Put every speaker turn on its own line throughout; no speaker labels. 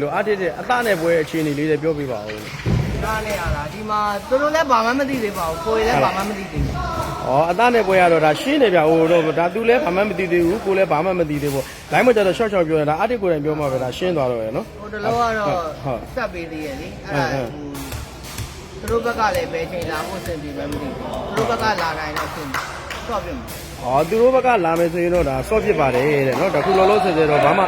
လို့အားတစ်တဲ့အသားနဲ့ပွဲအခြေအနေလေးလည်းပြောပြပါဦး
ဒါနဲ့ရတာဒီမှာသူတို့လည်းဘာမှမသိသေးပါဘူးကိုယ်လည်းဘာမှမသိသေးဘူး။
ဩအသားနဲ့ပွဲရတော့ဒါရှင်းနေပြဟိုတော့ဒါသူလည်းဘာမှမသိသေးဘူးကိုလည်းဘာမှမသိသေးဘူး။လိုင်းမကြတော့ short short ပြောနေတာအားတစ်ကိုယ်တိုင်ပြောမှပဲဒါရှင်းသွားတော့ရယ်နော်
ဟိုတလောကတော့
ဟုတ်
ဆက်ပေးသေးရဲ့လေအဲ့ဒါ
ဟုတ်
သူတို့ဘက်ကလည်းပဲချိန်လာဖို့စင်ပြီးပဲမသိဘူးသူတို့ဘက်ကလာတိုင်းတော့စင်တော့ပြင်မှာ။
ဩသူတို့ဘက်ကလာမယ်ဆိုရင်တော့ဒါဆော့ဖြစ်ပါတယ်တဲ့နော်။ဒါခုလောလောဆယ်ဆယ်တော့ဘာမှ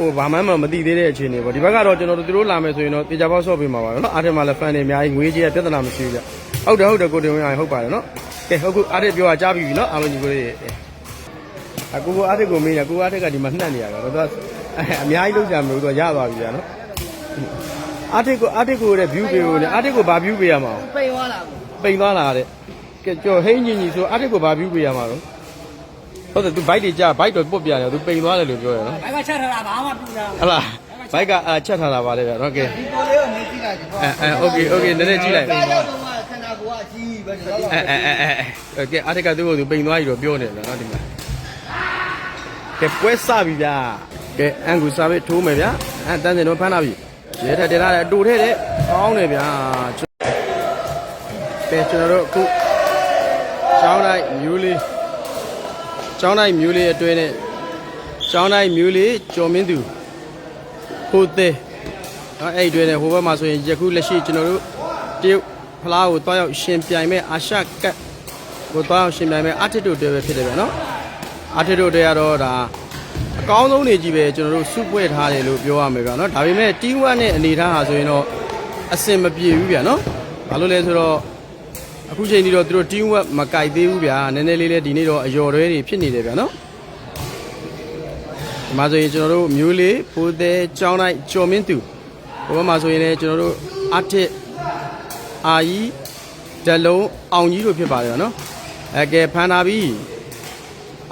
ဟိုဘာမှမသိသေးတဲ့အခြေအနေပေါ့။ဒီဘက်ကတော့ကျွန်တော်တို့သူတို့လာမယ်ဆိုရင်တော့တေချာပေါက်ဆော့ပေးမှာပါပဲနော်။အားတစ်မှာလည်း fan တွေအများကြီးငွေကြီးရပြဿနာမရှိဘူးကြ။ဟုတ်တယ်ဟုတ်တယ်ကိုတင်ဝင်အောင်ဟုတ်ပါတယ်နော်။ကဲဟုတ်ခုအားတစ်ပြောတာကြားပြီနော်အားလုံးညီကိုလေးအကူကိုအားတစ်ကိုမေးတယ်ကိုအားတစ်ကဒီမှာနှက်နေရတာတော့သူကအများကြီးလုံးကြမလို့သူကရသွားပြီဗျာနော်။အားတစ်ကိုအားတစ်ကိုတဲ့ view ပေးလို့လေအားတစ်ကိုဘာ view ပေးရမှာလဲ
ပိန်သွားလာဘူး
ပိန်သွားလာတဲ့ကဲကြော်ဟိန်းကြီးကြီးဆိုအားတစ်ကိုဘာပြူပေးရမှာတော့ ဟုတ်တယ် तू ဘိုက်တွေကြာဘိုက်တော့ပုတ်ပြတယ် तू ပိန်သွားတယ်လို့ပြောရနော်
ဘိုက်ကချက်ထားတာဘာမှပြူတာ
ဟုတ်လားဘိုက်ကအာချက်ထားတာပါလေဗျဟုတ်ကဲ့
ဒီကိုလေးကိုနေကြည့်လိုက်
အဲအဲ okay okay နည်းနည်းကြည့်လိုက်
ပိန်သွားခန္ဓာကိုယ်ကအကြီးပဲ
အဲအဲအဲအဲโอเคအားတက်ကသူ့ကိုသူပိန်သွားပြီတော့ပြောနေတယ်နော်ဒီမှာကဲပွဲစပြီဗျာကဲအန်ကူစာပဲထိုးမယ်ဗျာအဲတန်းစင်တော့ဖမ်းလာပြီရဲထက်တင်လာတယ်အတူထည့်တယ်ကောင်းတယ်ဗျာကဲကျွန်တော်တို့အခုကျောင်းလိုက်မျိုးလေး ကျောင်းတိုင်းမျိုးလေးအတွင်းနဲ့ကျောင်းတိုင်းမျိုးလေးကျော်မင်းသူဟိုသေးနော်အဲ့ဒီအတွင်းနဲ့ဟိုဘက်မှာဆိုရင်ယခုလက်ရှိကျွန်တော်တို့တရုတ်ဖလားကိုတွားရောက်ရှင်ပြိုင်မဲ့အာရှကပ်ကိုတွားရောက်ရှင်ပြိုင်မဲ့အာတစ်တို့တွေပဲဖြစ်တယ်ဗျနော်အာတစ်တို့တွေကတော့ဒါအကောင်းဆုံးနေကြီးပဲကျွန်တော်တို့စုပွဲထားတယ်လို့ပြောရမယ်ဗျနော်ဒါပေမဲ့ T1 နဲ့အနေထားဟာဆိုရင်တော့အဆင်မပြေဘူးဗျနော်ဘာလို့လဲဆိုတော့ အခုချိန်ဒီတော့သူတို့ team work မကြိုက်သေးဘူးဗျာနည်းနည်းလေးလေးဒီနေ့တော့အယော်တွဲတွေဖြစ်နေတယ်ဗျာနော်ဒီမှာဆိုရင်ကျွန်တော်တို့မျိုးလေးဖိုးသေးကြောင်းလိုက်ကျော်မင်းသူဘိုးမှာဆိုရင်လည်းကျွန်တော်တို့အထစ်အာကြီးဒလုံးအောင်ကြီးတို့ဖြစ်ပါတယ်ဗျာနော်အဲကဲဖန်တာပြီ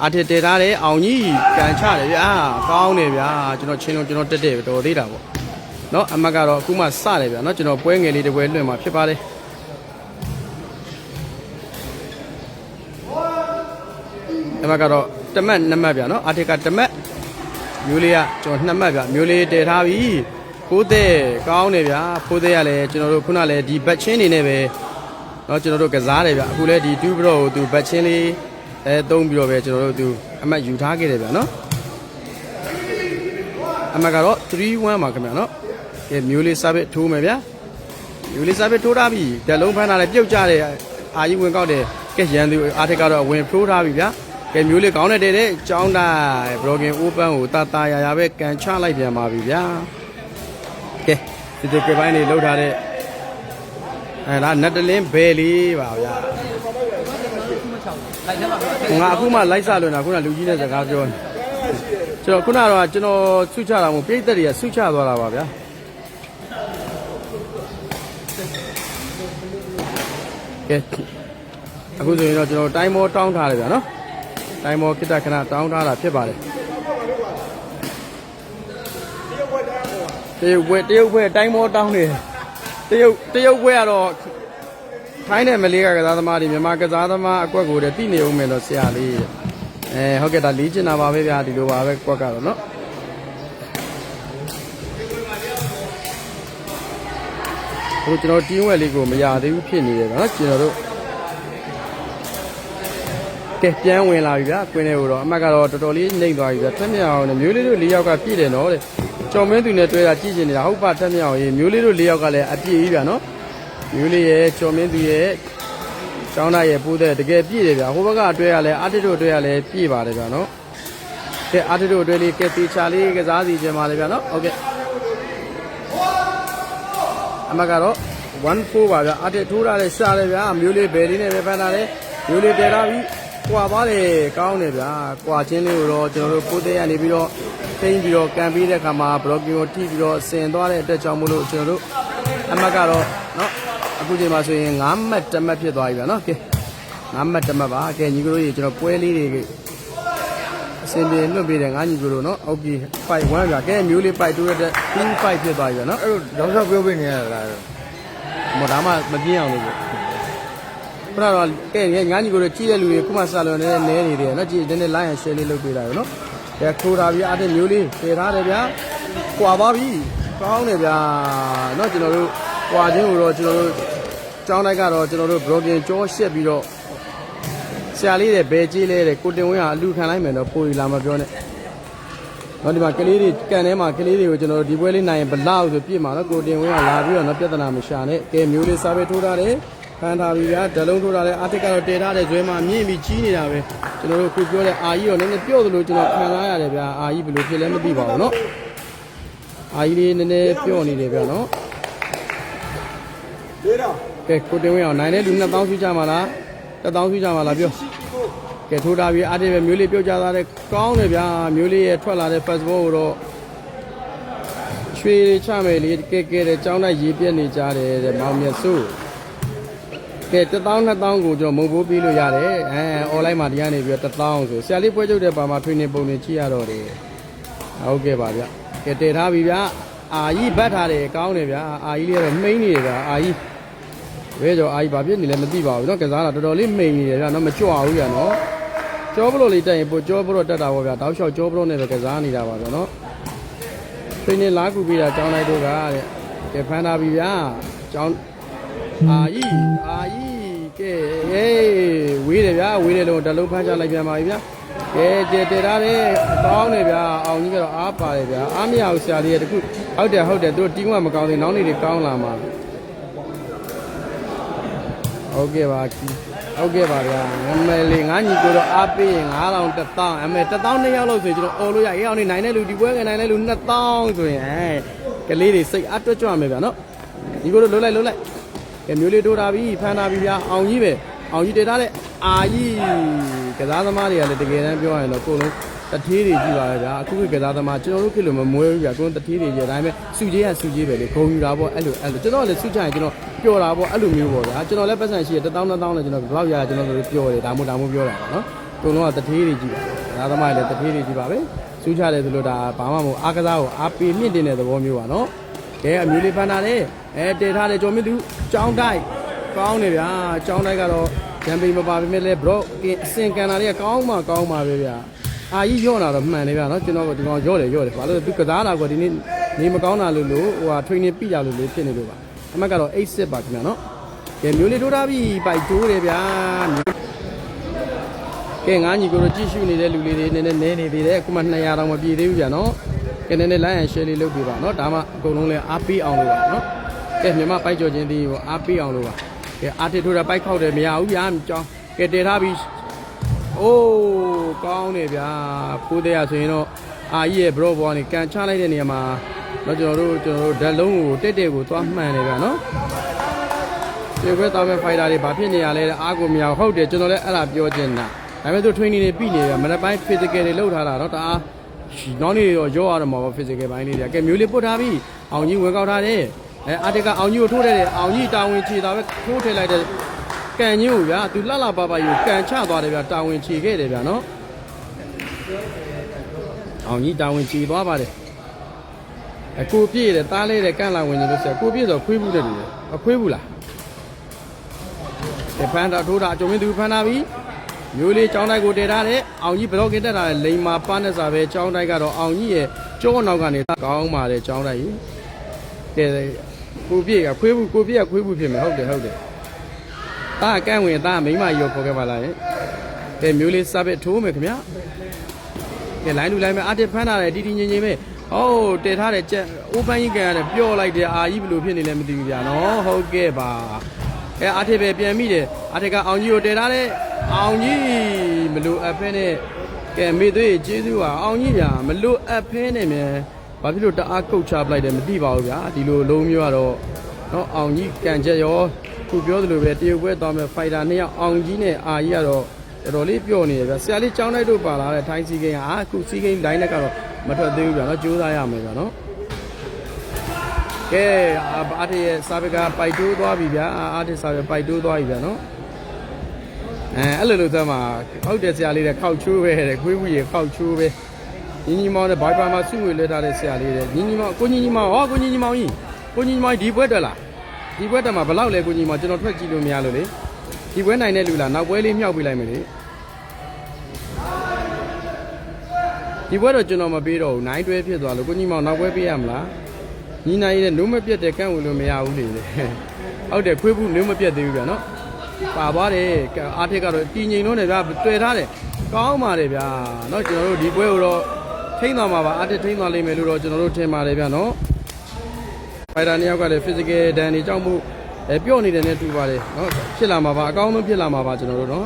အထစ်တည်ထားတယ်အောင်ကြီးကန်ချတယ်ဗျာကောင်းတယ်ဗျာကျွန်တော်ချင်းလုံးကျွန်တော်တက်တယ်တော်သေးတာပေါ့နော်အမတ်ကတော့အခုမှစတယ်ဗျာနော်ကျွန်တော်ပွဲငယ်လေးတစ်ပွဲလွှင့်မှာဖြစ်ပါတယ် မတ်ကတော့တမတ်နှစ်မှတ်ဗျာနော်အထက်ကတမတ်မျိုးလေးကကျွန်တော်နှစ်မှတ်ဗျာမျိုးလေးတည်ထားပြီဖိုးတဲ့ကောင်းတယ်ဗျာဖိုးတဲ့ကလည်းကျွန်တော်တို့ခုနလည်းဒီဘတ်ချင်းနေနဲ့ပဲเนาะကျွန်တော်တို့ကစားတယ်ဗျအခုလည်းဒီ2 Pro ကိုသူဘတ်ချင်းလေးအဲသုံးပြီးတော့ပဲကျွန်တော်တို့သူအမှတ်ယူထားခဲ့တယ်ဗျာနော်အမှတ်ကတော့3-1ပါခင်ဗျာနော်ကဲမျိုးလေးစားဘစ်ထိုးမယ်ဗျာမျိုးလေးစားဘစ်ထိုးထားပြီဓာတ်လုံးဖမ်းထားတယ်ပြုတ်ကြတယ်အာကြီးဝင်ကောက်တယ်ကဲရန်သူအားထက်ကတော့ဝင်ဖရိုးထားပြီဗျာ ကဲမျိုးလေးကောင်းတဲ့တဲ့ကျောင်းတိုင်းဘရော့ကင်အိုးပန်းကိုတာတာယာယာပဲကန်ချလိုက်ပြန်ပါပြီဗျာကဲဒီဒီကပိုင်းလေးလှုပ်ထားတဲ့အဲဒါနတ်တလင်းဘယ်လေးပါဗျာ
လိုက်တယ်ပါ
ငါအခုမှလိုက်စလွင်တာခုနလူကြီးနဲ့စကားပြောနေကျွန်တော်ခုနကတော့ကျွန်တော်ဆုချတာမို့ပြိတ္တတွေကဆုချသွားတာပါဗျာကဲအခုဆိုရင်တော့ကျွန်တော်တိုင်းမောတောင်းထားတယ်ဗျာနော် တိုင်းမောခိတ္တခဏတောင်းထားတာဖြစ်ပါတယ်တရုတ်ဘွဲတရုတ်ဘွဲတိုင်းမောတောင်းနေတယ်တရုတ်တရုတ်ဘွဲကတော့ထိုင်းနဲ့မလေးကကစားသမားတွေမြန်မာကစားသမားအကွက်ကိုတည်းတိနေအောင်မယ်တော့ဆရာလေးအဲဟုတ်ကဲ့ဒါလေးချင်တာပါပဲဗျာဒီလိုပါပဲကွက်ကတော့နော်ဟိုကျွန်တော်တင်းဝက်လေးကိုမရသေးဘူးဖြစ်နေတယ်နော်ကျွန်တော်တို့ ကဲပြန်ဝင်လာပြီဗျာကွင်းထဲကိုတော့အမတ်ကတော့တော်တော်လေးနှိမ့်သွားပြီဗျာတက်မြောင်နဲ့မျိုးလေးတို့၄ယောက်ကပြည့်တယ်နော်တဲ့ကျော်မင်းသူနဲ့တွဲတာကြည့်ချင်နေတာဟုတ်ပါတက်မြောင်ရေမျိုးလေးတို့၄ယောက်ကလည်းအပြည့်ကြီးဗျာနော်မျိုးလေးရဲ့ကျော်မင်းသူရဲ့ကျောင်းသားရဲ့ပိုးတဲ့တကယ်ပြည့်တယ်ဗျာဟိုဘက်ကအတွဲရလဲအာတစ်တို့အတွဲရလဲပြည့်ပါတယ်ဗျာနော်ကဲအာတစ်တို့အတွဲလေးကဲတေချာလေးကစားစီခြင်းပါလေဗျာနော်ဟုတ်ကဲ့အမကတော့14ပါဗျာအာတစ်ထိုးထားတဲ့ရှားလေဗျာမျိုးလေးဘယ်လေးနဲ့ပဲဖမ်းထားတယ်မျိုးလေးတည်ထားပြီး ကွာပါလေကောင်းတယ်ဗျာကွာချင်းလေးကိုတော့ကျွန်တော်တို့ပိုးတဲ့ရနေပြီးတော့ထိမ့်ပြီးတော့ကန်ပြီးတဲ့ခါမှာဘလော့ကင်ကိုထိပြီးတော့ဆင်သွားတဲ့အတွက်ကြောင့်မို့လို့ကျွန်တော်တို့အမကတော့နော်အခုချိန်မှာဆိုရင်9မှတ်1မှတ်ဖြစ်သွားပြီဗျာနော်ကဲ9မှတ်1မှတ်ပါကဲညီကတို့ကြီးကျွန်တော်ပွဲလေးတွေအစင်ပြေလွတ်ပေးတယ်ငါညီကတို့နော်ဟုတ်ပြီ5 1ဗျာကဲမျိုးလေး5တိုးရတဲ့2 5ဖြစ်သွားပြီဗျာနော်
အဲ့တော့တော့ပြောပြနေရတာလား
မဒါမှမပြင်းအောင်လို့ပေါ့ ခုနကတော့ကဲငန်းကြီးကိုတော့ကြည့်တဲ့လူတွေခုမှစလွန်နေနဲနေတယ်နော်ကြည့်နည်းနည်း line and share လေးလုပ်ပေးလိုက်ရနော်ကဲခိုးတာပြီးအတဲ့မျိုးလေးဖယ်ထားတယ်ဗျာကွာပါပြီကောင်းတယ်ဗျာနော်ကျွန်တော်တို့ကွာချင်းကိုတော့ကျွန်တော်တို့ကျောင်းလိုက်ကတော့ကျွန်တော်တို့ broken ကြောရှက်ပြီးတော့ဆရာလေးတဲ့ဘဲကြီးလေးတဲ့ကိုတင်ဝင်းဟာအလူခံလိုက်မယ်တော့ပိုရီလာမပြောနဲ့တော့ဒီမှာကလေးတွေကန်ထဲမှာကလေးတွေကိုကျွန်တော်တို့ဒီပွဲလေးနိုင်ရင်ဘလောက်ဆိုပြည့်မှာတော့ကိုတင်ဝင်းကလာပြီးတော့တော့ပြဿနာမရှာနဲ့ကဲမျိုးလေးစားပဲထိုးထားတယ် ဖန်ထားပြီဗျာဒလုံးထိုးထားတယ်အာတစ်ကတော့တည်ထားတယ်ဇွဲမှာမြင့်ပြီးကြီးနေတာပဲကျွန်တော်တို့ခုပြောတဲ့အာကြီးတော့နည်းနည်းပြော့သလိုကျွန်တော်ခံစားရတယ်ဗျာအာကြီးဘယ်လိုဖြစ်လဲမသိပါဘူးเนาะ အာကြီးလေးနည်းနည်းပြော့နေတယ်ဗျာနော်ကဲကိုတင်ဝင်းအောင်နိုင်တဲ့လူ2000ဆွကြမှာလား1000ဆွကြမှာလားပြောကဲထိုးတာပြီးအားတည်းပဲမျိုးလေးပြုတ်ကြသားတဲ့ကောင်းတယ်ဗျာမျိုးလေးရဲ့ထွက်လာတဲ့ fastball ကိုတော့ရွှေလေးချမယ်လေးကဲကဲတဲ့ចောင်းတိုက်ရေပြက်နေကြတယ်တဲ့မောင်မြတ်စု ကဲ1000 2000ကိုကျွန်တော်မုံဘိုးပေးလို့ရတယ်အဲ online မှာတရားနေပြီးတော့1000ဆိုဆရာလေးပွဲချုပ်တဲ့ပါမှာ training ပုံတွေကြည့်ရတော့တယ်ဟုတ်ကဲ့ပါဗျကဲတည်ထားပြီဗျအာကြီးဘတ်ထားတယ်ကောင်းတယ်ဗျာအာကြီးလေးကတော့မှိန်းနေတယ်ဗျာအာကြီးဘယ်ကြောအာကြီးဘာဖြစ်နေလဲမသိပါဘူးเนาะကစားတာတော်တော်လေးမှိန်နေတယ်ဗျာเนาะမကြွဘူးဗျာเนาะကြောပလို့လေးတက်ရင်ပို့ကြောပလို့တက်တာပေါ့ဗျာတောက်လျှောက်ကြောပလို့နဲ့ပဲကစားနေတာပါဗျာเนาะ ဖိနေလားကူပြီးတာကျောင်းလိုက်တို့ကတဲ့ကဲဖမ်းတာပြီဗျာကျောင်း အာကြီးအာကြီးကဲဟေးဝေးတယ်ဗျာဝေးတယ်လို့တလုံးဖမ်းချလိုက်ပြန်ပါပြီဗျာကဲကြဲတဲထားတယ်ကောင်းတယ်ဗျာအောင်ကြီးကတော့အားပါတယ်ဗျာအားမရဘူးဆရာလေးရဲ့တခုဟုတ်တယ်ဟုတ်တယ်သူတီးကမကောင်းသေးနောက်နေ့တွေကောင်းလာမှာဟုတ်ကဲ့ပါဟုတ်ကဲ့ပါဗျာငမယ်လေးငါညီကိုတော့အားပေးရင်9000 1000အမေ1000နှစ်ယောက်လို့ဆိုရင်ကျွန်တော်အော်လို့ရရေးအောင်နေနိုင်တဲ့လူဒီပွဲကနိုင်တဲ့လူ2000ဆိုရင်အဲကလေးတွေစိတ်အတွက်ကြွမယ်ဗျာနော်ဒီကိုတော့လှုပ်လိုက်လှုပ်လိုက် ကဲမျိုးလေးတိုးတာပြီဖမ်းတာပြီဗျာအောင်ကြီးပဲအောင်ကြီးတည်ထားတဲ့အာကြီးကစားသမားတွေကလည်းတကယ်တမ်းပြောရရင်တော့ကိုယ်လုံးတထေးတွေကြည့်ပါရဲ့ဗျာအခုကကစားသမားကျွန်တော်တို့ခေတ်လိုမမွဲဘူးဗျာကိုယ်တထေးတွေကြည့်တိုင်းပဲစုကြီးကစုကြီးပဲလေဂုံယူတာပေါ့အဲ့လိုအဲ့လိုကျွန်တော်လည်းစုချရင်ကျွန်တော်ပျော်တာပေါ့အဲ့လိုမျိုးပေါ့ဗျာကျွန်တော်လည်းပတ်စံရှိရ1000 2000နဲ့ကျွန်တော်ဘယ်လောက်ရကျွန်တော်တို့ပျော်တယ်ဒါမှမဟုတ်ဒါမှမဟုတ်ပြောတာပါနော်ကိုယ်လုံးကတထေးတွေကြည့်ပါကစားသမားတွေလည်းတထေးတွေကြည့်ပါပဲစုချတယ်ဆိုလို့ဒါဘာမှမဟုတ်အားကစားကိုအားပေးမြင့်တင်တဲ့သဘောမျိုးပါနော်ကဲအမျိုးလေးဖန်တာလေ အဲတည်ထားတယ်ကျော်မြင့်သူကြောင်းတိုက်ကောင်းနေဗျာကြောင်းတိုက်ကတော့ဂျမ်ပီမပါပေမဲ့လည်းဘရော့အစင်ကန်တာလေးကကောင်းမှကောင်းပါပဲဗျာအာကြီးရော့လာတော့မှန်တယ်ဗျာနော်ကျွန်တော်ကဒီကောင်ရော့တယ်ရော့တယ်ဘာလို့လဲသူကစားတာကဒီနေ့နေမကောင်းတာလို့လို့ဟိုဟာ training ပြကြလို့လို့ဖြစ်နေလို့ပါအမတ်ကတော့86ပါခင်ဗျာနော်ကဲမျိုးလေးထိုးထားပြီပိုက်တိုးတယ်ဗျာကဲငါညီကိုတို့ကြည့်ရှုနေတဲ့လူလေးတွေနည်းနည်းနဲနေသေးတယ်အခုမှ200တောင်မပြည့်သေးဘူးဗျာနော်ကဲနည်းနည်း line and share လေးလုပ်ပြပါနော်ဒါမှအကုန်လုံးလဲအားပေးအောင်လို့ပါနော် ကဲမြန်မာပိုက်ကြော်ချင်းဒီကိုအားပေးအောင်လို့ပါကဲအားတစ်ထိုးတာပိုက်ခောက်တယ်မရဘူးဗျာကြောင်းကဲတည်ထားပြီအိုးကောင်းတယ်ဗျာဖိုးတဲ့ရဆိုရင်တော့အာကြီးရဲ့ဘရော့ဘောကနေကန်ချလိုက်တဲ့နေရာမှာတော့ကျွန်တော်တို့ကျွန်တော်တို့ဓာတ်လုံးကိုတက်တက်ကိုသွားမှန်တယ်ဗျာနော်ဒီဘက်သားမဲ့ဖိုင်တာတွေဘာဖြစ်နေရလဲအားကိုမရဟုတ်တယ်ကျွန်တော်လည်းအဲ့ဒါပြောချင်တာဒါပေမဲ့သူ training တွေပြီးနေဗျာမနေ့ပိုင်း physical တွေလုပ်ထားတာတော့တအားနောက်နေ့တော့ရောရတော့မှာပါ physical ဘိုင်းလေးတွေကဲမျိုးလေးပုတ်ထားပြီအောင်ကြီးဝင်ကောက်ထားတယ် အဲအာတကအောင်ကြီးကိုထိုးတယ်အောင်ကြီးတာဝန်ချေတာပဲထိုးထည့်လိုက်တဲ့ကန်ကြီးကိုဗျာသူလှလှပပကြီးကိုကန်ချသွားတယ်ဗျာတာဝန်ချေခဲ့တယ်ဗျာနော်အောင်ကြီးတာဝန်ချေသွားပါတယ်အကိုပြည့်တယ်တားလဲတယ်ကန့်လာဝင်နေလို့ဆိုကိုပြည့်ဆိုခွေးဘူးတဲ့လူလေအခွေးဘူးလားဒီဖန်တာထိုးတာအကြုံမင်းသူဖန်တာပြီမျိုးလေးចောင်းတိုက်ကိုတည်ထားတယ်အောင်ကြီးဘလော့ကင်တက်တာလိန်မာပန်းနဲ့စာပဲចောင်းတိုက်ကတော့အောင်ကြီးရဲ့ကျောနောက်ကနေကောင်းပါတယ်ចောင်းတိုက်ကြီးကဲ ကိုပြည့်ကခွေးဘူးကိုပြည့်ကခွေးဘူးဖြစ်မယ်ဟုတ်တယ်ဟုတ်တယ်တာကန့်ဝင်တာမိမကြီးရောခေါ်ခဲ့ပါလားကဲမျိုးလေးစပစ်ထိုးမယ်ခင်ဗျာကဲလိုင်းလူလိုင်းမဲ့အတစ်ဖန်းထားတယ်တီတီငင်ငင်ပဲဟိုးတည်ထားတယ်ကြက်အိုးပန်းကြီးကန်ရတယ်ပျော့လိုက်တယ်အာကြီးဘယ်လိုဖြစ်နေလဲမသိဘူးဗျာနော်ဟုတ်ကဲ့ပါအဲအတစ်ပဲပြန်မိတယ်အတစ်ကအောင်ကြီးကိုတည်ထားတယ်အောင်ကြီးမလို့အဖဲနဲ့ကဲမေသွေးကျေးဇူးပါအောင်ကြီးဗျာမလို့အဖဲနဲ့မြန် ဘာဖြစ်လို့တအားကုတ်ချပလိုက်တယ်မသိပါဘူးဗျာဒီလိုလုံးမျိုးကတော့နော်အောင်ကြီးကန်ချက်ရောခုပြောသလိုပဲတရုတ်ပွဲသွားမယ်ဖိုက်တာနှစ်ယောက်အောင်ကြီးနဲ့အာကြီးကတော့တော်တော်လေးပြော့နေရဗျဆရာလေးចောင်းလိုက်တို့ပါလာတဲ့ထိုင်းစီကိန်းကအာအခုစီကိန်းတိုင်းနဲ့ကတော့မထွက်သေးဘူးဗျာနော်ကြိုးစားရမယ်ဗျာနော်ကဲအာအာတရဲ့စာပကပိုက်တိုးသွားပြီဗျာအာအာတစာပပိုက်တိုးသွားပြီဗျာနော်အဲအဲ့လိုလိုသမ်းမှာဟုတ်တယ်ဆရာလေးတဲ့ခောက်ချိုးပဲတဲ့ခွေးဝီရခောက်ချိုးပဲ ညီညီမောင်နဲ့ဘိုင်ပါမှာစုငွေလဲထားတဲ့ဆရာလေးတဲ့ညီညီမောင်ကိုညီညီမောင်ဟောကိုညီညီမောင်ကြီးကိုညီညီမောင်ဒီဘွဲတက်လားဒီဘွဲတက်မှာဘယ်လောက်လဲကိုညီမောင်ကျွန်တော်ထွက်ကြည့်လို့မရလို့လေဒီဘွဲနိုင်တဲ့လူလားနောက်ဘွဲလေးမြောက်ပြလိုက်မယ်လေဒီဘွဲတော့ကျွန်တော်မပေးတော့ဘူးနိုင်တွဲဖြစ်သွားလို့ကိုကြီးမောင်နောက်ဘွဲပေးရမလားညီနိုင်ရဲ့နှုံးမပြတ်တဲ့ကန့်ဝင်လို့မရဘူးလေလေဟုတ်တယ်ခွေးဘူးနှုံးမပြတ်သေးဘူးဗျာနော်ပါသွားတယ်အားထက်ကတော့တည်ငြိမ်လို့နေဗျာတွေ့ထားတယ်ကောင်းပါတယ်ဗျာနော်ကျွန်တော်တို့ဒီပွဲကိုတော့ ထိမ့်သွားမှာပါအတစ်ထိမ့်သွားလိမ့်မယ်လို့တော့ကျွန်တော်တို့ထင်ပါတယ်ဗျနော်ဖိုင်တာနှစ်ယောက်ကလည်း physical ဒဏ်တွေကြောင့်မို့အဲပြော့နေတယ်နဲ့တူပါတယ်နော်ဖြစ်လာမှာပါအကောင်းဆုံးဖြစ်လာမှာပါကျွန်တော်တို့နော်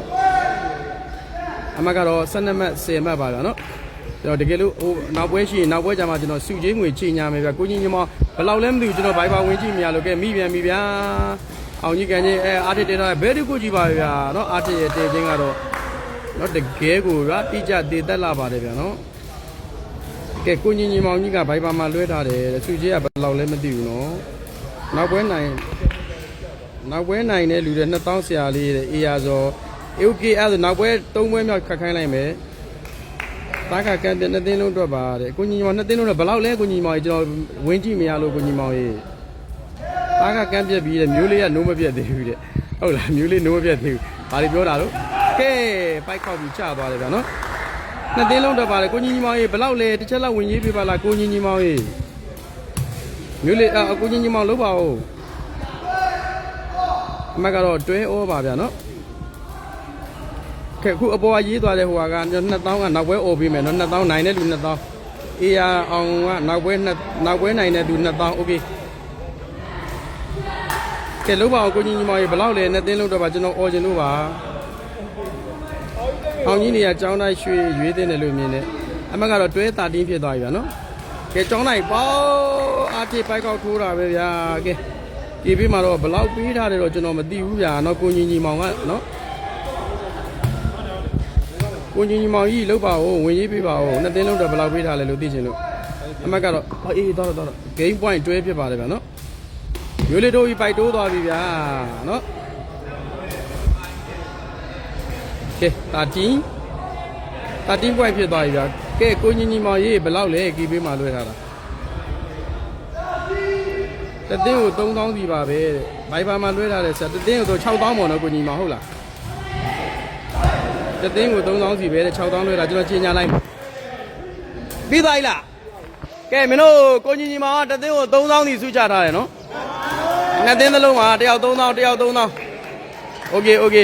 အမကတော့12မှတ်10မှတ်ပါဗျာနော်ကျွန်တော်တကယ်လို့ဟိုနောက်ပွဲရှိရင်နောက်ပွဲကြမှာကျွန်တော်စုကြီးငွေချိန်ညာမယ်ဗျာကိုကြီးညီမဘယ်လောက်လဲမသိဘူးကျွန်တော်ဘိုင်ဘာဝင်ကြည့်မရလို့ကဲမိပြန်ပြီဗျာအောင်ကြီးကန်ကြီးအဲအာတစ်တင်တော့ဘယ်ဒီကိုကြည့်ပါဗျာနော်အာတစ်ရဲ့တင်ချင်းကတော့နော်တကယ်ကိုရာတိကျတည်သက်လာပါတယ်ဗျာနော် ကဲကိုညင်ညင်မောင်ကြီးကဘိုင်ဘာမှာလွှဲထားတယ်တဲ့သူကြီးကဘယ်လောက်လဲမသိဘူးနော်နောက်ပွဲနိုင်နောက်ပွဲနိုင်တဲ့လူတွေ2000ဆရာလေးတဲ့အေယာဇော် OK အဲ့ဒါနောက်ပွဲ3ပွဲမြောက်ခတ်ခိုင်းလိုက်မယ်တားခါကန်တဲ့နှစ်သိန်းလုံးတော့ပါတဲ့ကိုညင်မောင်နှစ်သိန်းလုံးတော့ဘယ်လောက်လဲကိုညင်မောင်ကြီးကျွန်တော်ဝင်းကြည့်မရလို့ကိုညင်မောင်ကြီးတားခါကန်ပြက်ပြီးတဲ့မျိုးလေးကနိုးမပြက်သေးဘူးတဲ့ဟုတ်လားမျိုးလေးနိုးမပြက်သေးဘူးဘာတွေပြောတာလို့ကဲပိုက်ခောက်ပြီးချသွားတယ်ဗျာနော် နှစ်သိန်းလုံးတက်ပါလေကိုကြီးညီမောင်ရေဘလောက်လဲတစ်ချက်လောက်ဝင်ရေးပေးပါလားကိုကြီးညီမောင်ရေမျိုးလေးအကိုကြီးညီမောင်လုပ်ပါဦးအမကတော့တွဲဩပါဗျာနော်ကဲခုအပေါ်ကရေးသွားတဲ့ဟိုက2000ကနောက်ဘွဲအော်ပေးမယ်နော်2000နိုင်တဲ့လူ2000အေးရအောင်ကနောက်ဘွဲနောက်ဘွဲနိုင်တဲ့လူ2000 okay ကဲလောက်ပါအောင်ကိုကြီးညီမရေဘလောက်လဲနှစ်သိန်းလောက်တော့ပါကျွန်တော်အော်ချင်လို့ပါ အောင်ကြီးနေရចောင်းတိုင်းရွှေရွေးတဲ့တယ်လို့မြင်တယ်အမကတော့တွဲတာတင်းဖြစ်သွားပြီဗျာနော်ကဲចောင်းတိုင်းပေါအားတိပိုက်ကောက်ထိုးတာပဲဗျာကဲဒီဘေးမှာတော့ဘယ်လောက်ပေးထားတယ်တော့ကျွန်တော်မသိဘူးဗျာနော်ကိုကြီးညီမောင်ကနော်ကိုကြီးညီမောင်ကြီးလောက်ပါဦးဝင်ရေးပေးပါဦးနှစ်သိန်းလုံးတော့ဘယ်လောက်ပေးထားလဲလို့သိချင်လို့အမတ်ကတော့အေးတော့တော့တော့ game point တွဲဖြစ်ပါတယ်ဗျာနော်ရိုးလေးတို့ကြီးပိုက်တိုးသွားပြီဗျာနော် ကဲတာတင်းတာတင်း point ဖြစ်သွားပြီဗျာကဲကိုကြီးညီမောင်ကြီးဘယ်လောက်လဲကီးပေးမှလွှဲထားတာတသိန်းကို3000စီပါပဲတဲ့ဘိုင်ဘာမှာလွှဲထားတယ်ဆက်တသိန်းကိုတော့6000ပေါ့နော်ကိုကြီးမောင်ဟုတ်လား တသိန်းကို3000စီပဲတဲ့6000လွှဲတာကျွန်တော်ချင်းညာလိုက်ပြီးသွားပြီလားကဲမင်းတို့ကိုကြီးကြီးမောင်ကတသိန်းကို3000စီစုချထားတယ်နော်နှစ်သိန်းသလုံးမှာတယောက်3000တယောက်3000โอเคโอเค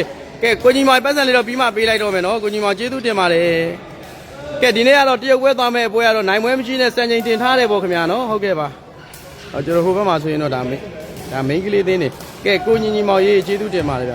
ကဲကိုကြီးမောင်ပတ်စံလေးတော့ပြီးမှပေးလိုက်တော့မယ်နော်ကိုကြီးမောင်ကျေးဇူးတင်ပါတယ်ကဲဒီနေ့ကတော့တရုတ်ပွဲသွားမယ်ပွဲကတော့နိုင်ပွဲမရှိနဲ့စံချိန်တင်ထားတယ်ပေါ့ခင်ဗျာနော်ဟုတ်ကဲ့ပါဟောကျွန်တော်ဟိုဘက်မှာဆိုရင်တော့ဒါမိဒါမိန်းကလေးသေးနေကဲကိုကြီးကြီးမောင်ရေးကျေးဇူးတင်ပါတယ်ဗျာ